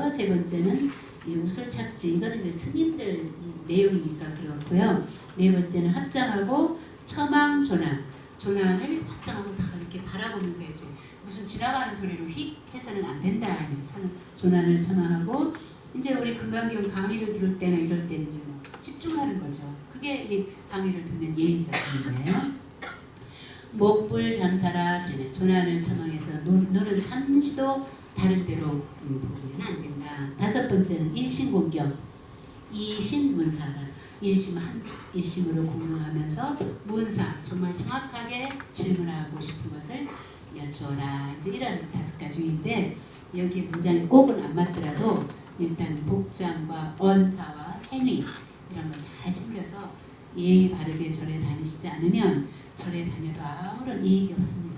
하면서 세 번째는 이 우설 착지 이거는 이제 스님들 이 내용이니까 그렇고요. 네 번째는 합장하고 처망 조난 조난을 합장하고 다 이렇게 바라보면서 해야지 무슨 지나가는 소리로 휙 해서는 안 된다 조난을 처망하고 이제 우리 금강경 강의를 들을 때나 이럴 때는 이제 뭐 집중하는 거죠. 그게 이 강의를 듣는 예의가 되는 거예요. 목불 잠사라 그러네. 조난을 처망해서 눈, 눈은 잠시도 다른 데로 음, 보면 안 된다. 다섯 번째는 일심공경, 이신문사라. 일심 한 일심으로 공경하면서 문사 정말 정확하게 질문하고 싶은 것을 여쭈어라. 이제 이런 다섯 가지인데 여기 문장이 꼭은 안 맞더라도 일단 복장과 언사와 행위 이런 거잘 챙겨서 예의 바르게 절에 다니시지 않으면 절에 다녀도 아무런 이익이 없습니다.